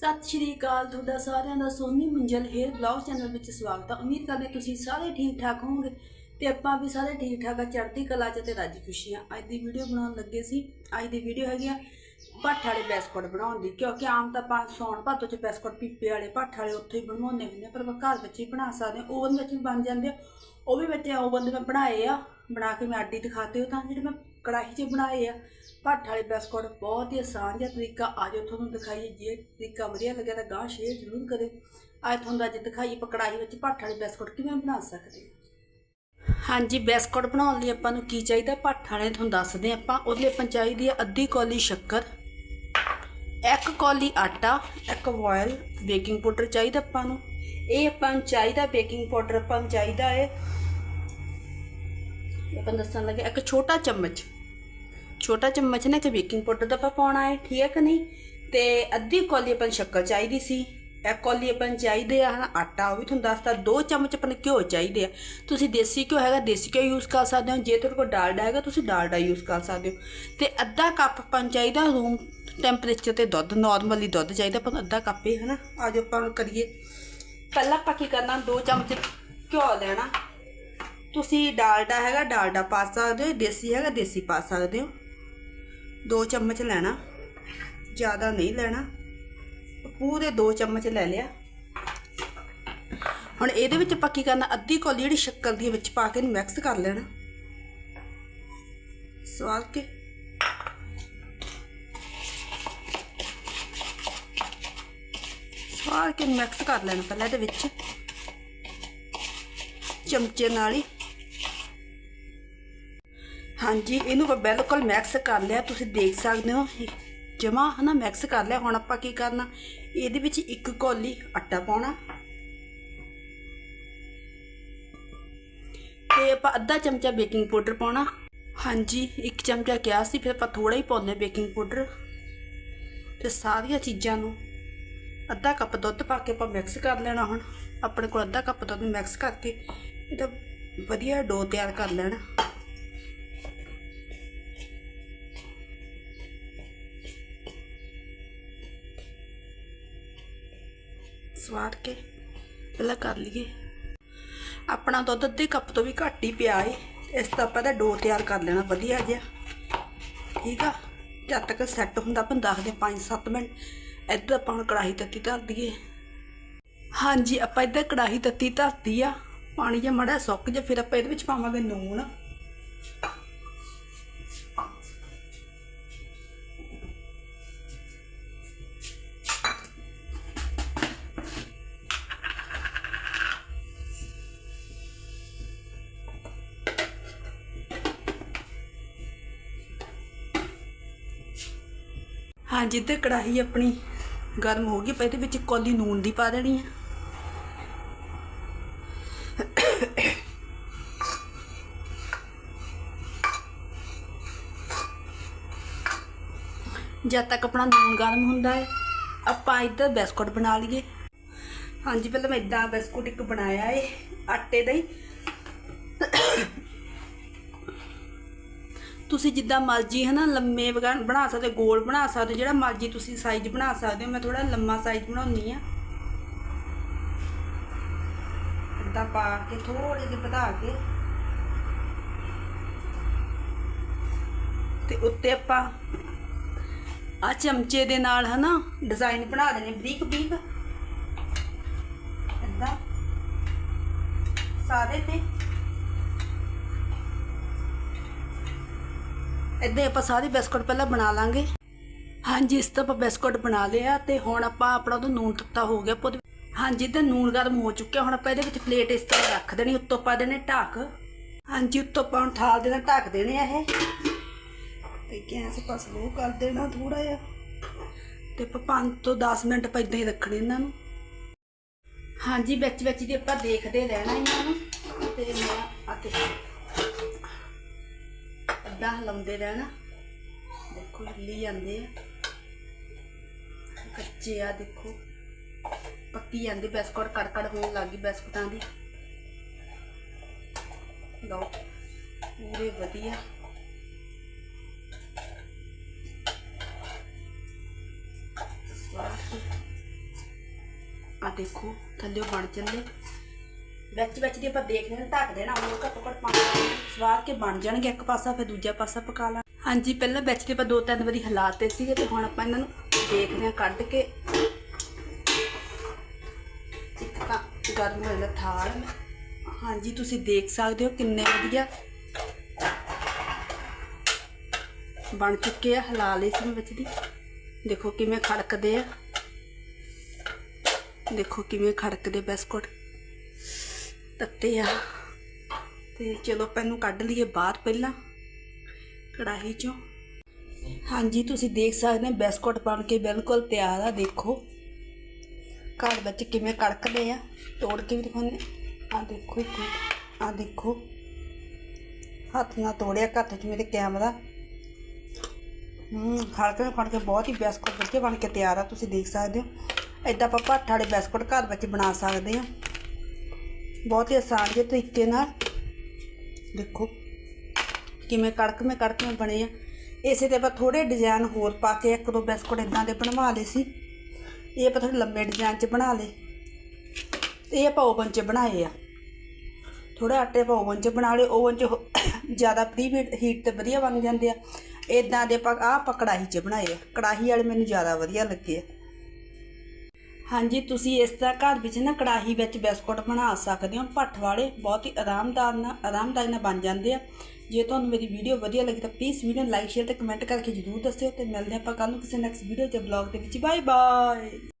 ਸਤਿ ਸ਼੍ਰੀ ਅਕਾਲ ਤੁਹਾਡਾ ਸਾਰਿਆਂ ਦਾ Soni Munjal hair blog channel ਵਿੱਚ ਸਵਾਗਤ ਹੈ। ਉਮੀਦ ਕਰਦੇ ਤੁਸੀਂ ਸਾਰੇ ਠੀਕ ਠਾਕ ਹੋਵੋਗੇ ਤੇ ਆਪਾਂ ਵੀ ਸਾਰੇ ਠੀਕ ਠਾਕ ਆ ਚੜ੍ਹਦੀ ਕਲਾ ਚ ਤੇ ਰਾਜੀ ਖੁਸ਼ੀਆਂ ਅੱਜ ਦੀ ਵੀਡੀਓ ਬਣਾਉਣ ਲੱਗੇ ਸੀ। ਅੱਜ ਦੀ ਵੀਡੀਓ ਹੈਗੀ ਆ ਭੱਠ ਵਾਲੇ ਬਿਸਕੁਟ ਬਣਾਉਣ ਦੀ ਕਿਉਂਕਿ ਆਮ ਤਾਂ ਆਪਾਂ ਸੌਣ ਭਾਤੋ ਚ ਬਿਸਕੁਟ ਪੀਪੇ ਵਾਲੇ ਭੱਠ ਵਾਲੇ ਉੱਥੇ ਹੀ ਬਣਵਾਉਂਦੇ ਹੁੰਦੇ ਆ, ਪਰ ਆਪਾਂ ਘਰ ਵਿੱਚ ਹੀ ਬਣਾ ਸਕਦੇ ਓਵਨ ਵਿੱਚ ਵੀ ਬਣ ਜਾਂਦੇ ਆ ਉਹ ਵੀ ਵਿੱਚ ਓਵਨ ਦੇ ਮੈਂ ਬਣਾਏ ਆ। ਬਣਾ ਕੇ ਮੈਂ ਆਡੀ ਦਿਖਾਤੇ ਹੋ ਤਾਂ ਜਿਹੜੇ ਮੈਂ ਕੜਾਹੀ 'ਚ ਬਣਾਏ ਆ। ਭੱਠ ਵਾਲੇ ਬਿਸਕੁਟ ਬਹੁਤ ਹੀ ਆਸਾਨ ਜਿਹਾ ਤਰੀਕਾ। ਆਜੋ ਤੁਹਾਨੂੰ ਦਿਖਾਈਏ ਜੇ ਤਰੀਕਾ ਵਧੀਆ ਲੱਗਿਆ ਤਾਂ ਗਾਹ ਸ਼ੇਅਰ ਜ਼ਰੂਰ ਕਰਿਓ। ਅੱਜ ਤੁਹਾਨੂੰ ਅੱਜ ਦਿਖਾਈਏ ਆਪਾਂ ਕੜਾਹੀ ਵਿੱਚ ਭੱਠ ਵਾਲੇ ਬਿਸਕੁਟ ਕਿਵੇਂ ਬਣਾ ਸਕਦੇ ਹਾਂ ਹਾਂਜੀ, ਬਿਸਕੁਟ ਬਣਾਉਣ ਲਈ ਆਪਾਂ ਨੂੰ ਕੀ ਚਾਹੀਦਾ? ਭੱਠ ਵਾਲੇ ਤੁਹਾਨੂੰ ਦੱਸਦੇ ਹਾਂ ਆਪਾਂ। ਉਹਦੇ ਲਈ ਆਪਾਂ ਨੂੰ ਚਾਹੀਦੀ ਹੈ ਅੱਧੀ ਕੌਲੀ ਸ਼ੱਕਰ, ਇੱਕ ਕੌਲੀ ਆਟਾ, ਇੱਕ ਬੋਇਲ ਬੇਕਿੰਗ ਪਾਊਡਰ ਚਾਹੀਦਾ ਆਪਾਂ ਨੂੰ। ਇਹ ਆਪਾਂ ਨੂੰ ਚਾਹੀਦਾ ਬੇਕਿੰਗ ਪਾਊਡਰ ਆਪਾਂ ਨੂੰ ਚਾਹੀਦਾ ਹੈ ਆਪਾਂ ਦੱਸਣ ਲੱਗੇ, ਇੱਕ ਛੋਟਾ ਚਮਚ ਛੋਟਾ ਚਮਚ ਨੇ ਕਿ ਬੇਕਿੰਗ ਪਾਊਡਰ ਦਾ ਆਪਾਂ ਪਾਉਣਾ ਹੈ, ਠੀਕ ਹੈ ਕਿ ਨਹੀਂ? ਤੇ ਅੱਧੀ ਕੌਲੀ ਆਪਾਂ ਨੂੰ ਸ਼ੱਕਰ ਚਾਹੀਦੀ ਸੀ ਇੱਕ ਕੌਲੀ ਆਪਾਂ ਚਾਹੀਦੇ ਆ, ਹਨਾ, ਆਟਾ, ਉਹ ਵੀ ਤੁਹਾਨੂੰ ਦੱਸਤਾ, ਦੋ ਚਮਚ ਆਪਾਂ ਘਿਓ ਚਾਹੀਦੇ ਆ। ਤੁਸੀਂ ਦੇਸੀ ਘਿਓ ਹੈਗਾ, ਦੇਸੀ ਘਿਓ ਯੂਜ਼ ਕਰ ਸਕਦੇ ਹੋ, ਜੇ ਤੁਹਾਡੇ ਕੋਲ ਡਾਲਡਾ ਹੈਗਾ, ਤੁਸੀਂ ਡਾਲਡਾ ਯੂਜ਼ ਕਰ ਸਕਦੇ ਹੋ। ਤੇ ਅੱਧਾ ਕੱਪ ਆਪਾਂ ਚਾਹੀਦਾ ਰੂਮ ਟੈਂਪਰੇਚਰ ਤੇ ਦੁੱਧ ਨਾਰਮਲੀ ਦੁੱਧ ਚਾਹੀਦਾ, ਆਪਾਂ ਅੱਧਾ ਕੱਪ ਹੀ, ਹਨਾ, ਆਜੋ ਆਪਾਂ ਕਰੀਏ। ਪਹਿਲਾਂ ਆਪਾਂ ਕੀ ਕਰਨਾ, ਦੋ ਚਮਚ ਘਿਓ ਲੈਣਾ ਤੁਸੀਂ ਡਾਲਡਾ ਹੈਗਾ, ਡਾਲਡਾ ਪਾ ਸਕਦੇ ਹੋ, ਦੇਸੀ ਹੈਗਾ, ਦੇਸੀ ਪਾ ਸਕਦੇ ਹੋ। ਦੋ ਚਮਚ ਲੈਣਾ, ਜ਼ਿਆਦਾ ਨਹੀਂ ਲੈਣਾ। ਪੂਰੇ ਦੋ ਚਮਚ ਲੈ ਲਿਆ। ਹੁਣ ਇਹਦੇ ਵਿੱਚ ਪੱਕੀ ਕਰਨਾ, ਅੱਧੀ ਕੌਲੀ ਜਿਹੜੀ ਸ਼ੱਕਰ ਦੀ ਵਿੱਚ ਪਾ ਕੇ ਮਿਕਸ ਕਰ ਲੈਣਾ। ਸਵਾਦ ਕੇ। ਸਵਾਦ ਕੇ ਮਿਕਸ ਕਰ ਲੈਣਾ ਪਹਿਲਾਂ ਇਹਦੇ ਵਿੱਚ। ਚਮਚੇ ਨਾਲ ਹੀ। ਹਾਂਜੀ, ਇਹਨੂੰ ਆਪਾਂ ਬਿਲਕੁਲ ਮਿਕਸ ਕਰ ਲਿਆ, ਤੁਸੀਂ ਦੇਖ ਸਕਦੇ ਹੋ। ਜਮਾ, ਹਨਾ ਮਿਕਸ ਕਰ ਲਿਆ। ਹੁਣ ਆਪਾਂ ਕੀ ਕਰਨਾ, ਇਹਦੇ ਵਿੱਚ ਇੱਕ ਕੌਲੀ ਆਟਾ ਪਾਉਣਾ। ਤੇ ਆਪਾਂ ਅੱਧਾ ਚਮਚਾ ਬੇਕਿੰਗ ਪਾਊਡਰ ਪਾਉਣਾ। ਹਾਂਜੀ, ਇੱਕ ਚਮਚਾ ਕਿਹਾ ਸੀ, ਫਿਰ ਆਪਾਂ ਥੋੜਾ ਹੀ ਪਾਉਂਦੇ ਬੇਕਿੰਗ ਪਾਊਡਰ। ਤੇ ਸਾਰੀਆਂ ਚੀਜ਼ਾਂ ਨੂੰ ਅੱਧਾ ਕੱਪ ਦੁੱਧ ਪਾ ਕੇ ਆਪਾਂ ਮਿਕਸ ਕਰ ਲੈਣਾ ਹੁਣ। ਆਪਣੇ ਕੋਲ ਅੱਧਾ ਕੱਪ ਦੁੱਧ ਮਿਕਸ ਕਰਕੇ, ਇਹਦਾ ਵਧੀਆ ਡੋ ਤਿਆਰ ਕਰ ਲੈਣਾ। ਸਵਾਰ ਕੇ, ਪਹਿਲਾਂ ਕਰ ਲਈਏ। ਆਪਣਾ ਦੁੱਧ ਅੱਧੇ ਕੱਪ ਤੋਂ ਵੀ ਘੱਟ ਹੀ ਪਿਆ ਏ। ਇਸ ਤੋਂ ਆਪਾਂ ਦਾ ਡੋ ਤਿਆਰ ਕਰ ਲੈਣਾ, ਵਧੀਆ ਜਿਹਾ। ਠੀਕ ਆ? ਜਦ ਤੱਕ ਸੈੱਟ ਹੁੰਦਾ, ਆਪਾਂ ਦੱਸਦੇ 5-7 ਮਿੰਟ। ਇੱਧਰ ਆਪਾਂ ਹੁਣ ਕੜਾਹੀ ਤੱਤੀ ਧਰ ਦਈਏ। ਹਾਂਜੀ, ਆਪਾਂ ਇੱਧਰ ਕੜਾਹੀ ਤੱਤੀ ਧਰਤੀ ਆ। ਪਾਣੀ ਜਿਹਾ ਮੜਾ ਸੁੱਕ ਜੇ ਫਿਰ ਆਪਾਂ ਇਹਦੇ ਵਿੱਚ ਪਾਵਾਂਗੇ ਨੂਣ। ਹਾਂਜੀ, ਤੇ ਕੜਾਹੀ ਆਪਣੀ ਗਰਮ ਹੋ ਗਈ ਆਪਾਂ ਇਹਦੇ ਵਿੱਚ ਕੌਲੀ ਨੂਣ ਦੀ ਪਾ ਦੇਣੀ ਹੈ ਜਦ ਤੱਕ ਆਪਣਾ ਨੂਣ ਗਰਮ ਹੁੰਦਾ ਹੈ, ਆਪਾਂ ਇੱਧਰ ਬਿਸਕੁਟ ਬਣਾ ਲਈਏ। ਹਾਂਜੀ, ਪਹਿਲਾਂ ਮੈਂ ਇਦਾਂ ਬਿਸਕੁਟ ਇੱਕ ਬਣਾਇਆ ਹੈ ਆਟੇ ਦਾ ਹੀ। ਤੁਸੀਂ ਜਿੱਦਾਂ ਮਰਜ਼ੀ ਹੈ ਲੰਮੇ ਬਣਾ ਸਕਦੇ ਹੋ, ਗੋਲ ਬਣਾ ਸਕਦੇ ਹੋ, ਜਿਹੜਾ ਮਰਜ਼ੀ ਤੁਸੀਂ ਸਾਈਜ਼ ਬਣਾ ਸਕਦੇ ਹੋ ਮੈਂ ਥੋੜਾ ਲੰਮਾ ਸਾਈਜ਼ ਬਣਾਉਣੀ ਆ ਇਦਾਂ ਪਾ ਕੇ ਥੋੜੇ ਜਿਹੇ ਵਧਾ ਕੇ। ਤੇ ਉੱਤੇ ਆਪਾਂ ਆ ਚਮਚੇ ਦੇ ਨਾਲ ਹਨਾ ਡਿਜ਼ਾਈਨ ਬਣਾ ਦੇਣੇ ਬਰੀਕ ਬਰੀਕ। ਇਦਾਂ। ਸਾਰੇ ਤੇ। ਇੱਦਾਂ ਹੀ ਆਪਾਂ ਸਾਰੀ ਬਿਸਕੁਟ ਪਹਿਲਾਂ ਬਣਾ ਲਾਂਗੇ। ਹਾਂਜੀ, ਇਸ ਤੋਂ ਆਪਾਂ ਬਿਸਕੁਟ ਬਣਾ ਲਿਆ ਤੇ ਹੁਣ ਆਪਾਂ ਆਪਣਾ ਉਹ ਨੂਨ ਤੱਤਾ ਹੋ ਗਿਆ ਪੁੱਤ ਹਾਂਜੀ ਤੇ ਨੂਨ ਗਰਮ ਹੋ ਚੁੱਕਿਆ, ਹੁਣ ਆਪਾਂ ਇਹਦੇ ਵਿੱਚ ਪਲੇਟ ਇਸ ਤਰ੍ਹਾਂ ਰੱਖ ਦੇਣੀ, ਉੱਤੋਂ ਪਾ ਦੇਣੇ ਢੱਕ। ਹਾਂਜੀ, ਉੱਤੋਂ ਆਪਾਂ ਹੁਣ ਠਾਲ ਦੇਣਾ ਢੱਕ ਦੇਣੇ ਆ ਇਹ। ਤੇ ਗੈਸ ਆਪਾਂ ਸਲੋ ਕਰ ਦੇਣਾ ਥੋੜਾ ਜਿਹਾ। ਤੇ ਆਪਾਂ 5 ਤੋਂ 10 ਮਿੰਟ ਆਪਾਂ ਇਦਾਂ ਹੀ ਰੱਖਣੇ ਇਹਨਾਂ ਨੂੰ। ਹਾਂਜੀ ਵਿੱਚ ਵਿੱਚ ਦੀ ਆਪਾਂ ਦੇਖਦੇ ਰਹਿਣਾ ਇਹਨਾਂ ਨੂੰ। ਤੇ ਮੈਂ ਆ ਤੇ ਅੱਧਾ ਹਲਾਉਂਦੇ ਰਹਿਣਾ। ਦੇਖੋ ਹਿੱਲੀ ਜਾਂਦੇ ਆ। ਕੱਚੇ ਆ ਦੇਖੋ। ਪੱਕੀ ਜਾਂਦੇ, ਬਿਸਕੁਟ ਕੜਕੜ ਹੋਣ ਲੱਗੀ ਬਿਸਕੁਟਾਂ ਦੀ। ਲਓ, ਪੂਰੇ ਵਧੀਆ। ਆ ਦੇਖੋ, ਥੱਲੇ ਬਣ ਚੱਲੇ। ਵਿੱਚ ਵਿੱਚ ਦੀ ਆਪਾਂ ਦੇਖਦੇ ਹਾਂ, ਢੱਕ ਦੇਣਾ ਉਹ ਘੱਟੋ ਘੱਟ ਪੰਜ ਸਵਾਦ ਕੇ ਬਣ ਜਾਣਗੇ, ਇੱਕ ਪਾਸਾ ਫਿਰ ਦੂਜਾ ਪਾਸਾ ਪਕਾ ਲਾ। ਹਾਂਜੀ, ਪਹਿਲਾਂ ਵਿੱਚ ਦੇ ਆਪਾਂ ਦੋ ਤਿੰਨ ਵਾਰੀ ਹਿਲਾਤੇ ਸੀਗੇ ਤੇ ਹੁਣ ਆਪਾਂ ਇਹਨਾਂ ਨੂੰ ਦੇਖਦੇ ਹਾਂ ਕੱਢ ਕੇ। ਇੱਕ ਤਾਂ ਗਰਮ ਹੋਇਆ ਥਾਲ। ਹਾਂਜੀ, ਤੁਸੀਂ ਦੇਖ ਸਕਦੇ ਹੋ ਕਿੰਨੇ ਵਧੀਆ ਬਣ ਚੁੱਕੇ ਆ, ਹਿਲਾ ਲਈ ਸੀ ਮੈਂ ਵਿੱਚ ਦੀ। ਦੇਖੋ ਕਿਵੇਂ ਖੜਕਦੇ ਆ। ਦੇਖੋ ਕਿਵੇਂ ਖੜਕਦੇ ਬਿਸਕੁਟ। ਤੱਤੇ ਆ। ਤੇ ਚਲੋ ਆਪਾਂ ਇਹਨੂੰ ਕੱਢ ਲਈਏ ਬਾਹਰ ਪਹਿਲਾਂ, ਕੜਾਹੀ ਚੋਂ। ਹਾਂਜੀ, ਤੁਸੀਂ ਦੇਖ ਸਕਦੇ ਹੋ ਬਿਸਕੁਟ ਬਣ ਕੇ ਬਿਲਕੁਲ ਤਿਆਰ ਆ, ਦੇਖੋ। ਘਰ ਵਿੱਚ ਕਿਵੇਂ ਕੜਕਦੇ ਆ, ਤੋੜ ਕੇ ਵੀ ਦਿਖਾਉਂਦੇ ਆ। ਦੇਖੋ ਇੱਕ ਆ ਦੇਖੋ। ਹੱਥ ਨਾਲ ਤੋੜਿਆ ਹੱਥ 'ਚ ਮੇਰੇ ਕੈਮਰਾ। ਹੂੰ, ਹਲਕੇ ਨਾਲ ਫੜ ਕੇ ਬਹੁਤ ਹੀ ਬਿਸਕੁਟ ਵਧੀਆ ਬਣ ਕੇ ਤਿਆਰ ਆ, ਤੁਸੀਂ ਦੇਖ ਸਕਦੇ ਹੋ। ਐਦਾਂ ਆਪਾਂ ਭੱਠ ਵਾਲੇ ਬਿਸਕੁਟ ਘਰ ਵਿੱਚ ਬਣਾ ਸਕਦੇ ਆ ਬਹੁਤ ਹੀ ਆਸਾਨ ਜਿਹੇ ਤਰੀਕੇ ਨਾਲ। ਦੇਖੋ, ਕਿਵੇਂ ਕੜਕ ਕੜਕਵੇਂ ਕੜਕਵੇਂ ਬਣੇ ਆ। ਇਸੇ ਤੇ ਆਪਾਂ ਥੋੜੇ ਡਿਜ਼ਾਈਨ ਹੋਰ ਪਾ ਕੇ ਇੱਕ ਦੋ ਬਿਸਕੁਟ ਇਦਾਂ ਦੇ ਬਣਵਾ ਲਏ ਸੀ। ਇਹ ਆਪਾਂ ਥੋੜੇ ਲੰਮੇ ਡਿਜ਼ਾਈਨ 'ਚ ਬਣਾ ਲਏ। ਇਹ ਆਪਾਂ ਓਵਨ 'ਚ ਬਣਾਏ ਆ। ਥੋੜੇ ਆਟੇ ਆਪਾਂ ਓਵਨ 'ਚ ਬਣਾ ਲਏ। ਓਵਨ 'ਚ ਹੋ- ਜ਼ਿਆਦਾ ਪ੍ਰੀ ਹੀਟ ਤੇ ਵਧੀਆ ਬਣ ਜਾਂਦੇ ਆ। ਇਦਾਂ ਦੇ ਆਪਾਂ ਆਹ ਆਪਾਂ ਕੜਾਹੀ 'ਚ ਬਣਾਏ ਆ। ਕੜਾਹੀ ਵਾਲੇ ਮੈਨੂੰ ਜ਼ਿਆਦਾ ਵਧੀਆ ਲੱਗੇ ਆ। ਹਾਂਜੀ, ਤੁਸੀਂ ਇਸ ਤਰ੍ਹਾਂ ਘਰ ਵਿੱਚ ਨਾ ਕੜਾਹੀ ਵਿੱਚ ਬਿਸਕੁਟ ਬਣਾ ਸਕਦੇ ਹੋ। ਭੱਠ ਵਾਲੇ ਬਹੁਤ ਹੀ ਆਰਾਮਦਾਰ ਨਾਲ, ਆਰਾਮਦਾਇਕ ਨਾਲ ਬਣ ਜਾਂਦੇ ਆ। ਜੇ ਤੁਹਾਨੂੰ ਮੇਰੀ ਵੀਡੀਓ ਵਧੀਆ ਲੱਗੀ ਤਾਂ ਪਲੀਜ਼ ਵੀਡੀਓ ਨੂੰ ਲਾਈਕ ਸ਼ੇਅਰ ਤੇ ਕਮੈਂਟ ਕਰਕੇ ਜਰੂਰ ਦੱਸਿਓ। ਤੇ ਮਿਲਦੇ ਆਪਾਂ ਕੱਲ ਨੂੰ ਕਿਸੇ ਨੈਕਸਟ ਵੀਡੀਓ 'ਚ ਬਲੌਗ ਦੇ ਵਿੱਚ। Bye bye